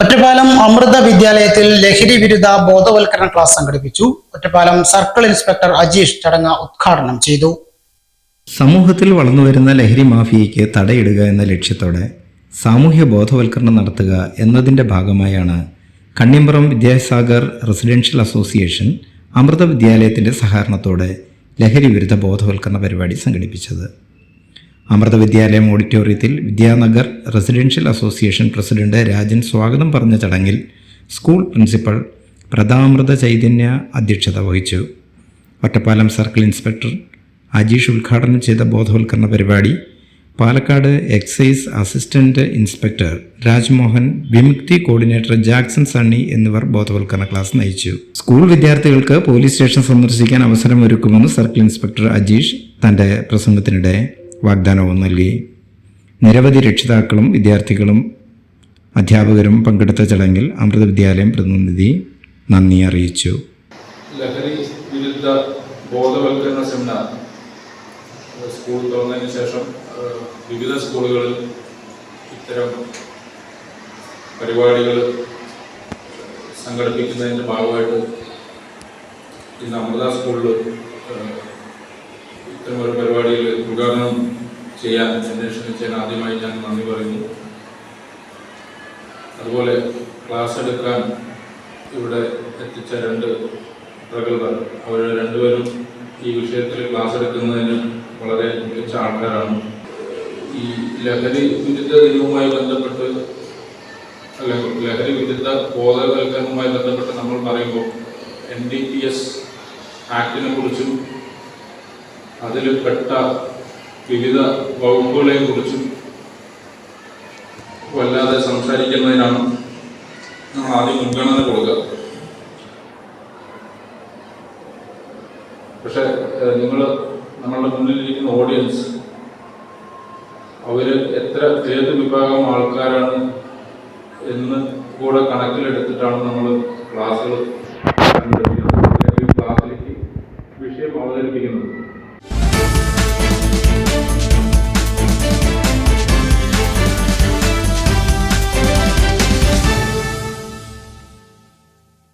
ഒറ്റപ്പാലം അമൃത വിദ്യാലയത്തിൽ ലഹരി വിരുദ്ധ ബോധവൽക്കരണ ക്ലാസ് സംഘടിപ്പിച്ചു. ഒറ്റപ്പാലം സർക്കിൾ ഇൻസ്പെക്ടർ അജീഷ് ചടങ്ങ് ഉദ്ഘാടനം ചെയ്തു. സമൂഹത്തിൽ വളർന്നുവരുന്ന ലഹരി മാഫിയയ്ക്ക് തടയിടുക എന്ന ലക്ഷ്യത്തോടെ സാമൂഹ്യ ബോധവൽക്കരണം നടത്തുക എന്നതിന്റെ ഭാഗമായാണ് കണ്ണിമ്പുറം വിദ്യാസാഗർ റെസിഡൻഷ്യൽ അസോസിയേഷൻ അമൃത വിദ്യാലയത്തിന്റെ സഹകരണത്തോടെ ലഹരി വിരുദ്ധ ബോധവൽക്കരണ പരിപാടി സംഘടിപ്പിച്ചത്. അമൃത വിദ്യാലയം ഓഡിറ്റോറിയത്തിൽ Vidyanagar residential association president Rajan സ്വാഗതം പറഞ്ഞ ചടങ്ങിൽ സ്കൂൾ പ്രിൻസിപ്പൽ പ്രതാമൃത ചൈതന്യ അധ്യക്ഷത വഹിച്ചു. ഒറ്റപ്പാലം സർക്കിൾ ഇൻസ്പെക്ടർ അജീഷ് ഉദ്ഘാടനം ചെയ്ത ബോധവൽക്കരണ പരിപാടി Palakkad excise assistant inspector Rajmohan Vimukthi coordinator Jackson Sunny എന്നിവർ ബോധവൽക്കരണ ക്ലാസ് നയിച്ചു. സ്കൂൾ വിദ്യാർത്ഥികൾക്ക് പോലീസ് സ്റ്റേഷൻ സന്ദർശിക്കാൻ അവസരം ഒരുക്കുമെന്ന് സർക്കിൾ ഇൻസ്പെക്ടർ അജീഷ് തന്റെ പ്രസംഗത്തിനിടെ വാഗ്ദാനവും നൽകി. നിരവധി രക്ഷിതാക്കളും വിദ്യാർത്ഥികളും അധ്യാപകരും പങ്കെടുത്ത ചടങ്ങിൽ അമൃത വിദ്യാലയം പ്രതിനിധി നന്ദി അറിയിച്ചു. ലഹരി വിരുദ്ധ ബോധവൽക്കരണ സെമിനാർ സ്കൂൾ തുറന്നതിന് ശേഷം വിവിധ സ്കൂളുകളിൽ ഇത്തരം പരിപാടികൾ സംഘടിപ്പിക്കുന്നതിന്റെ ഭാഗമായിട്ട് ഇന്ന് അമൃത സ്കൂളിൽ ഏഹ് ഇത്തരം ഒരു പരിപാടിയിൽ ഉദ്ഘാടനം ചെയ്യാൻ എന്നെ ക്ഷണിച്ചതിന് ആദ്യമായി ഞാൻ നന്ദി പറയുന്നു. അതുപോലെ ക്ലാസ് എടുക്കാൻ ഇവിടെ എത്തിച്ച രണ്ട് പ്രഗത്ഭർ അവർ രണ്ടുപേരും ഈ വിഷയത്തിൽ ക്ലാസ് എടുക്കുന്നതിന് വളരെ മികച്ച ആൾക്കാരാണ്. ഈ ലഹരി വിരുദ്ധ ദിനവുമായി ബന്ധപ്പെട്ട് അല്ല ലഹരി വിരുദ്ധ ബോധവൽക്കരണവുമായി ബന്ധപ്പെട്ട് നമ്മൾ പറയുമ്പോൾ എൻ ഡി പി എസ് ആക്ടിനെ കുറിച്ചും അതിൽ പെട്ട വിവിധ വകുപ്പുകളെ കുറിച്ചും വല്ലാതെ സംസാരിക്കുന്നതിനാണ് നമ്മൾ ആദ്യം മുൻഗണന കൊടുക്കുക. പക്ഷെ നിങ്ങൾ നമ്മളുടെ മുന്നിലിരിക്കുന്ന ഓഡിയൻസ് അവർ എത്ര ഏത് വിഭാഗം ആൾക്കാരാണ് എന്ന് കൂടെ കണക്കിലെടുത്തിട്ടാണ് നമ്മൾ ക്ലാസ്സുകൾ